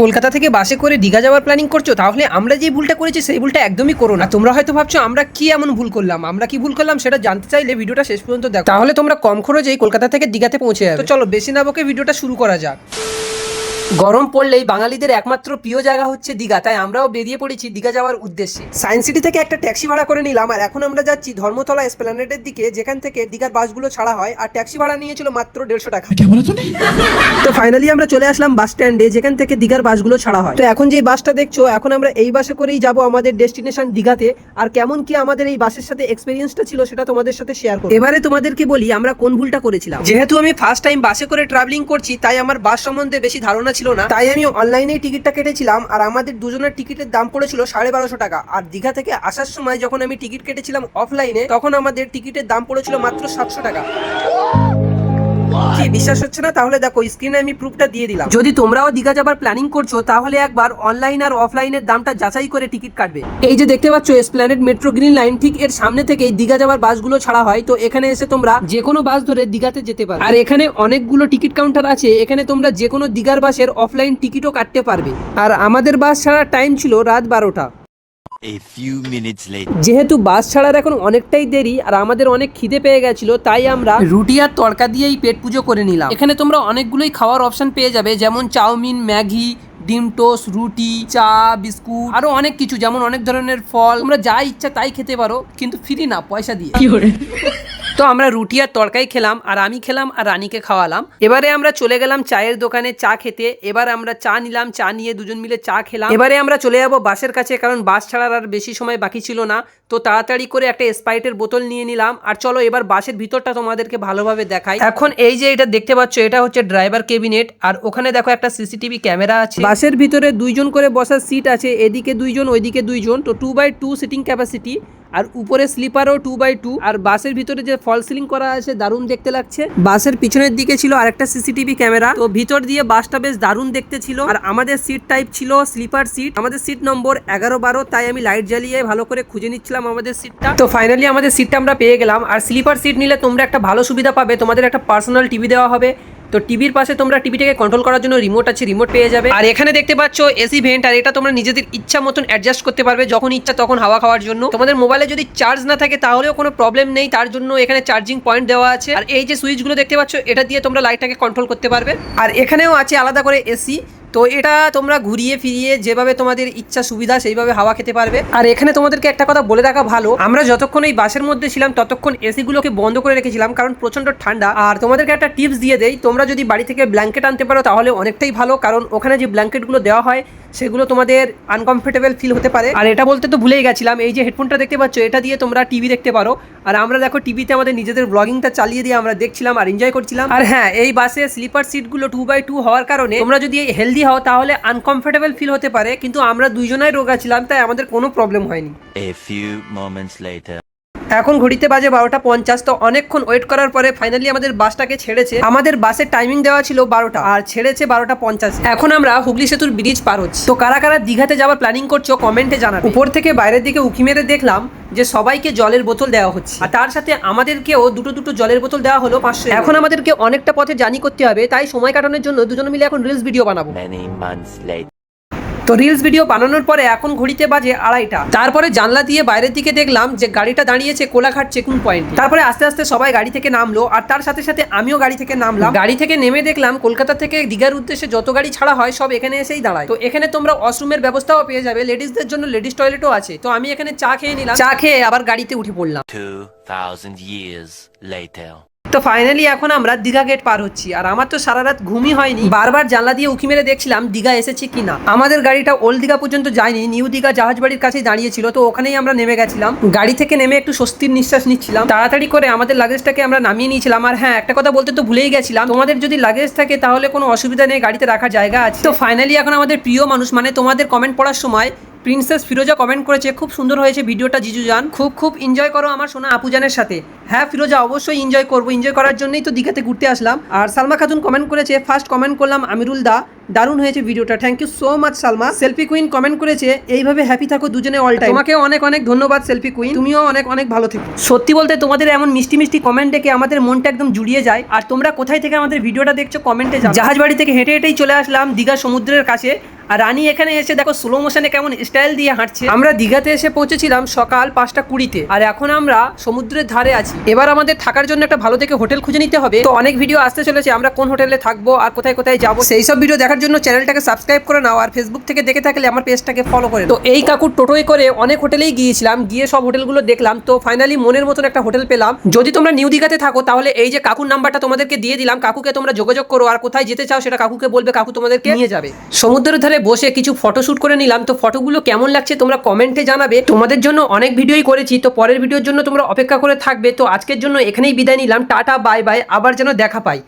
কলকাতা থেকে বাসে করে দীঘা যাওয়ার প্ল্যানিং করছ? তাহলে আমরা যে ভুলটা করেছি, সেই ভুলটা একদমই করো না। তোমরা হয়তো ভাবছ, আমরা কি এমন ভুল করলাম? আমরা কি ভুল করলাম সেটা জানতে চাইলে ভিডিওটা শেষ পর্যন্ত দেখো। তাহলে তোমরা কম খরচেই কলকাতা থেকে দীঘাতে পৌঁছে যাবে। তো চলো, বেশি না বকে ভিডিওটা শুরু করা যাক। গরম পড়লেই বাঙালিদের একমাত্র প্রিয় জায়গা হচ্ছে দীঘা তাই আমরাও বেরিয়ে পড়েছি দীঘা যাওয়ার উদ্দেশ্যে। সায়েন্স সিটি থেকে একটা ট্যাক্সি ভাড়া করে নিলাম আর এখন আমরা যাচ্ছি ধর্মতলা এসপ্ল্যানেডের দিকে যেখান থেকে দীঘার বাসগুলো ছাড়া হয় আর ট্যাক্সি ভাড়া নিয়েছিল মাত্র দেড়শো টাকা। তো ফাইনালি আমরা চলে আসলাম বাস স্ট্যান্ডে যেখান থেকে দীঘার বাসগুলো ছাড়া হয়। তো এখন যে বাসটা দেখছ এখন আমরা এই বাসে করেই যাব আমাদের ডেস্টিনেশন দীঘাতে আর কেমন কি আমাদের এই বাসের সাথে এক্সপিরিয়েন্সটা ছিল সেটা তোমাদের সাথে শেয়ার করব। এবারে তোমাদেরকে বলি আমরা কোন ভুলটা করেছিলাম। যেহেতু আমি ফার্স্ট টাইম বাসে করে ট্রাভেলিং করছি তাই আমার বাস সম্বন্ধে বেশি ধারণা ছিল না। তাই আমি অনলাইনেই টিকিটটা কেটেছিলাম আর আমাদের দুজনের টিকিটের দাম পড়েছিল সাড়ে বারোশো টাকা। আর দীঘা থেকে আসার সময় যখন আমি টিকিট কেটেছিলাম অফলাইনে তখন আমাদের টিকিটের দাম পড়েছিল মাত্র সাতশো টাকা। কি বিশ্বাস হচ্ছে না? তাহলে দেখো স্ক্রিনে আমি প্রুফটা দিয়ে দিলাম। যদি তোমরাও দীঘা যাবার প্ল্যানিং করছ তাহলে একবার অনলাইন আর অফলাইনের দামটা যাচাই করে টিকিট কাটবে। এই যে দেখতে পাচ্ছ এসপ্ল্যানেড মেট্রো গ্রিন লাইন ঠিক এর সামনে থেকেই দীঘা যাওয়ার বাসগুলো ছাড়া হয়। তো এখানে এসে তোমরা যে কোনো বাস ধরে দীঘাতে যেতে পারো আর এখানে অনেকগুলো টিকিট কাউন্টার আছে। এখানে তোমরা যে কোনো দীঘার বাসের অফলাইন টিকিটও কাটতে পারবে। আর আমাদের বাস ছাড়ার টাইম ছিল রাত বারোটা। যেহেতু বাস ছাড়ার এখন অনেকটাই দেরি আর আমাদের অনেক খিদে পেয়ে গেছিল তাই আমরা রুটি আর তড়কা দিয়েই পেট পুজো করে নিলাম। এখানে তোমরা অনেকগুলোই খাওয়ার অপশন পেয়ে যাবে যেমন চাউমিন ম্যাগি ডিম টোস্ট রুটি চা বিস্কুট আরও অনেক কিছু যেমন অনেক ধরনের ফল। তোমরা যা ইচ্ছা তাই খেতে পারো কিন্তু ফ্রি না পয়সা দিয়ে। তো আমরা রুটি আর তরকারি খেলাম, আর আমি খেলাম, আর রানীকে খাওয়ালাম। এবারে আমরা চলে গেলাম চায়ের দোকানে চা খেতে। এবার আমরা চা নিলাম, চা নিয়ে দুজন মিলে চা খেলাম। এবারে আমরা চলে যাব বাসের কাছে, কারণ বাস ছাড়ার আর বেশি সময় বাকি ছিল না। তো তাড়াতাড়ি করে একটা স্প্রাইটের বোতল নিয়ে নিলাম। আর চলো এবার বাসের ভিতরটা তোমাদেরকে ভালোভাবে দেখাই। এখন এই যে এটা দেখতে পাচ্ছ, এটা হচ্ছে ড্রাইভার কেবিনেট আর ওখানে দেখো একটা সিসিটিভি ক্যামেরা আছে। বাসের ভিতরে দুইজন করে বসার সিট আছে। এদিকে দুইজন, ওইদিকে দুইজন। তো two by two seating capacity আর উপরে স্লিপারও টু বাই টু আর বাসের ভিতরে যে ফল সিলিং করা আছে, দারুণ দেখতে লাগছে। বাসের পিছনের দিকে ছিল আরেকটা সিসিটিভি ক্যামেরা তো ভিতর দিয়ে বাসটা বেশ দারুণ দেখতে ছিল। আর আমাদের সিট টাইপ ছিল স্লিপার সিট আমাদের সিট নম্বর এগারো বারো, তাই আমি লাইট জ্বালিয়ে ভালো করে খুঁজে নিচ্ছিলাম আমাদের সিটটা তো ফাইনালি আমাদের সিটটা আমরা পেয়ে গেলাম। আর স্লিপার সিট নিলে তোমরা একটা ভালো সুবিধা পাবে, তোমাদের একটা পার্সোনাল টিভি দেওয়া হবে। তো টিভির পাশে তোমরা টিভিটাকে কন্ট্রোল করার জন্য রিমোট আছে রিমোট পেয়ে যাবে। আর এখানে দেখতে পাচ্ছ এসি ভেন্ট আর এটা তোমরা নিজেদের ইচ্ছা মতন অ্যাডজাস্ট করতে পারবে যখন ইচ্ছা তখন হাওয়া খাওয়ার জন্য। তোমাদের মোবাইলে যদি চার্জ না থাকে তাহলেও কোনো প্রবলেম নেই, তার জন্য এখানে চার্জিং পয়েন্ট দেওয়া আছে। আর এই যে সুইচগুলো দেখতে পাচ্ছ, এটা দিয়ে তোমরা লাইটটাকে কন্ট্রোল করতে পারবে। আর এখানেও আছে আলাদা করে এসি তো এটা তোমরা ঘুরিয়ে ফিরিয়ে যেভাবে তোমাদের ইচ্ছা সুবিধা সেইভাবে হাওয়া খেতে পারবে। আর এখানে তোমাদেরকে একটা কথা বলে রাখা ভালো, আমরা যতক্ষণ এই বাসের মধ্যে ছিলাম ততক্ষণ এসি গুলোকে বন্ধ করে রেখেছিলাম, কারণ প্রচণ্ড ঠান্ডা। আর তোমাদেরকে একটা টিপস দিয়ে দেই, তোমরা যদি বাড়ি থেকে ব্ল্যাঙ্কেট আনতে পারো তাহলে অনেকটাই ভালো, কারণ ওখানে যে ব্ল্যাঙ্কেটগুলো দেওয়া হয় সেগুলো তোমাদের আনকমফোর্টেবল ফিল হতে পারে। আর এটা বলতে তো ভুলেই গেছিলাম, এই যে হেডফোনটা দেখতে পাচ্ছ, এটা দিয়ে তোমরা টিভি দেখতে পারো। আর আমরা দেখো টিভিতে আমাদের নিজেদের ব্লগিংটা চালিয়ে দিয়ে আমরা দেখছিলাম আর এনজয় করছিলাম। আর হ্যাঁ এই বাসে স্লিপার সিটগুলো টু বাই টু হওয়ার কারণে তোমরা যদি হেলদি হও, তাহলে আনকমফোর্টেবল ফিল হতে পারে। কিন্তু আমরা দুইজনাই রোগা ছিলাম, তাই আমাদের কোনো প্রবলেম হয়নি. এখন ঘড়িতে বাজে বারোটা পঞ্চাশ, তো অনেকক্ষণ ওয়েট করার পরে ফাইনালি আমাদের বাসটাকে ছেড়েছে। আমাদের বাসের টাইমিং দেওয়া ছিল বারোটা, আর ছেড়েছে বারোটা পঞ্চাশ। এখন আমরা হুগলি সেতুর ব্রিজ পার হচ্ছি। তো কারা কারা দীঘাতে যাওয়ার প্ল্যানিং করছ কমেন্টে জানা উপর থেকে বাইরের দিকে উকি মেরে দেখলাম যে সবাইকে জলের বোতল দেওয়া হচ্ছে। আর তার সাথে আমাদেরকেও দুটো দুটো জলের বোতল দেওয়া হলো পাঁচশো এখন আমাদেরকে অনেকটা পথে জানি করতে হবে, তাই সময় কাটানোর জন্য দুজনে মিলে এখন রিলস ভিডিও বানাবো. তো রিলস ভিডিও বানানোর পরে এখন ঘড়িতে বাজে আড়াইটা। তারপরে জানলা দিয়ে বাইরের দিকে দেখলাম যে গাড়িটা দাঁড়িয়েছে কোলাঘাট চেকুন পয়েন্ট তারপরে আস্তে আস্তে সবাই গাড়ি থেকে নামলো আর তার সাথে সাথে আমিও গাড়ি থেকে নামলাম। গাড়ি থেকে নেমে দেখলাম কলকাতা থেকে দীঘার উদ্দেশ্যে যত গাড়ি ছাড়া হয় সব এখানে এসেই দাঁড়ায়। তো এখানে তোমরা ওয়াশরুমের ব্যবস্থাও পেয়ে যাবে লেডিসদের জন্য লেডিস টয়লেটও আছে। তো আমি এখানে চা খেয়ে নিলাম। চা খেয়ে আবার গাড়িতে উঠে পড়লাম। 2,000 years later. তো ফাইনালি এখন আমরা দীঘা গেট পার হচ্ছি। আর আমার তো সারা রাত ঘুমই হয়নি। বারবার জানলা দিয়ে উকি মেরে দেখছিলাম দীঘা এসেছে কিনা। আমাদের গাড়িটা ওল্ড দীঘা পর্যন্ত যায়নি নিউ দীঘা জাহাজ বাড়ির কাছেই দাঁড়িয়েছিল, তো ওখানেই আমরা নেমে গেছিলাম। গাড়ি থেকে নেমে একটু স্বস্তির নিঃশ্বাস নিচ্ছিলাম। তাড়াতাড়ি করে আমাদের লাগেজটাকে আমরা নামিয়ে নিয়েছিলাম। আর হ্যাঁ একটা কথা বলতে তো ভুলেই গেছিলাম, তোমাদের যদি লাগেজ থাকে তাহলে কোনো অসুবিধা নেই, গাড়িতে রাখার জায়গা আছে। তো ফাইনালি এখন আমাদের প্রিয় মানুষ মানে তোমাদের কমেন্ট পড়ার সময় প্রিন্সেস ফিরোজা কমেন্ট করেছে, খুব সুন্দর হয়েছে ভিডিওটা, জিজু জান। খুব খুব এনজয় করো আমার সোনা আপুজানের সাথে। হ্যাঁ ফিরোজা, অবশ্যই এনজয় করব এনজয় করার জন্যই তো দীঘাতে ঘুরতে আসলাম। আর সালমা খাতুন কমেন্ট করেছে ফার্স্ট কমেন্ট করলাম আমিরুল দা দারুণ হয়েছে ভিডিওটা। Thank you so much Salma. Selfie queen comment করেছে, এইভাবে হ্যাপি থাকো দুজনে অল টাইম তোমাকে অনেক অনেক ধন্যবাদ সেলফি কুইন তুমিও অনেক অনেক ভালো থেকো। সত্যি বলতে তোমাদের এমন মিষ্টি মিষ্টি কমেন্ট দেখে আমাদের মনটা একদম জুড়িয়ে যায়। আর তোমরা কোথায় থেকে আমাদের ভিডিওটা দেখছ কমেন্টে জাহাজ বাড়ি থেকে হেঁটে হেঁটেই চলে আসলাম দীঘা সমুদ্রের কাছে। আর রানী এখানে এসে দেখো স্লো মোশনে কেমন স্টাইল দিয়ে হাঁটছে। আমরা দীঘাতে এসে পৌঁছেছিলাম সকাল পাঁচটা কুড়িতে। আর এখন আমরা সমুদ্রের ধারে আছি। এবার আমাদের থাকার জন্য একটা ভালো থেকে হোটেল খুঁজে নিতে হবে। তো অনেক ভিডিও আসতে চলেছে, আমরা কোন হোটেলে থাকব আর কোথায় কোথায় যাব? সেই সব ভিডিও দেখার জন্য চ্যানেলটাকে সাবস্ক্রাইব করে নাও আর ফেসবুক থেকে দেখে থাকলে আমার পেজটাকে ফলো করে তো এই কাকুর টোটোয় করে অনেক হোটেলেই গিয়েছিলাম, গিয়ে সব হোটেলগুলো দেখলাম। তো ফাইনালি মনের মতন একটা হোটেল পেলাম। যদি তোমরা নিউ দিঘাতে থাকো, তাহলে এই যে কাকুর নাম্বারটা তোমাদেরকে দিয়ে দিলাম, কাকুকে তোমরা যোগাযোগ করো আর কোথায় যেতে চাও সেটা কাকুকে বলবে, কাকু তোমাদেরকে নিয়ে যাবে। সমুদ্রের ধারে বসে কিছু ফটোশুট করে নিলাম। তো ফটোগুলো কেমন লাগছে তোমরা কমেন্টে জানাবে। তোমাদের জন্য অনেক ভিডিওই করেছি, তো পরের ভিডিওর জন্য তোমরা অপেক্ষা করে থাকবে। তো আজকের জন্য এখানেই বিদায় নিলাম। টাটা বাই বাই আবার যেন দেখা পাই।